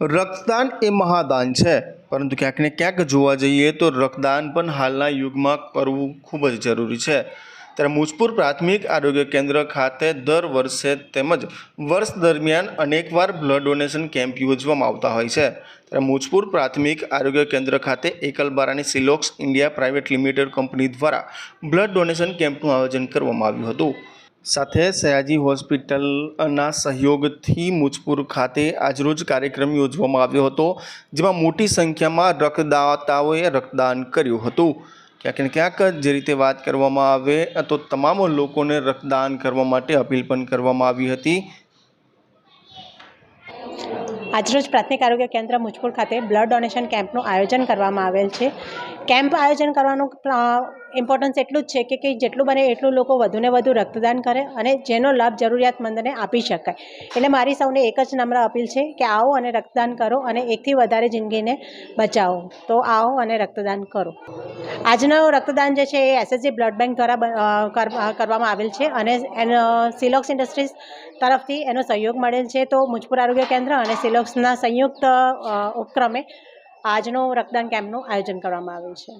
રક્તદાન એ મહાદાન છે. પરંતુ ક્યાંક ને ક્યાંક જોવા જઈએ તો રક્તદાન પણ હાલના યુગમાં કરવું ખૂબ જ જરૂરી છે. ત્યારે મુજપુર પ્રાથમિક આરોગ્ય કેન્દ્ર ખાતે દર વર્ષે તેમજ વર્ષ દરમિયાન અનેકવાર બ્લડ ડોનેશન કેમ્પ યોજવામાં આવતા હોય છે. ત્યારે મુજપુર પ્રાથમિક આરોગ્ય કેન્દ્ર ખાતે એકલબારાની Silox India private limited company દ્વારા બ્લડ ડોનેશન કેમ્પનું આયોજન કરવામાં આવ્યું હતું. સાથે સયાજી હોસ્પિટલના સહયોગથી મુજપુર ખાતે આજરોજ કાર્યક્રમ યોજવામાં આવ્યો હતો, જેમાં મોટી સંખ્યામાં રક્તદાતાઓએ રક્તદાન કર્યું હતું. ક્યાંક ને ક્યાંક જે રીતે વાત કરવામાં આવે, તો તમામ લોકોને રક્તદાન કરવા માટે અપીલ પણ કરવામાં આવી હતી. આજરોજ પ્રાથમિક આરોગ્ય કેન્દ્ર મુજપુર ખાતે બ્લડ ડોનેશન કેમ્પનું આયોજન કરવામાં આવેલ છે. કેમ્પ આયોજન કરવાનું ઇમ્પોર્ટન્સ એટલું જ છે કે જેટલું બને એટલું લોકો વધુને વધુ રક્તદાન કરે અને જેનો લાભ જરૂરિયાતમંદને આપી શકાય. એટલે મારી સૌને એક જ નમ્ર અપીલ છે કે આવો અને રક્તદાન કરો અને એકથી વધારે જિંદગીને બચાવો. તો આવો અને રક્તદાન કરો. આજનો રક્તદાન જે છે એ એસએસજી બ્લડ બેંક દ્વારા કરવામાં આવેલ છે અને એનો સિલોક્સ ઇન્ડસ્ટ્રીઝ તરફથી એનો સહયોગ મળેલ છે. તો મુજપુર આરોગ્ય કેન્દ્ર અને સિલોક્સના સંયુક્ત ઉપક્રમે આજનો રક્તદાન કેમ્પનું આયોજન કરવામાં આવેલ છે.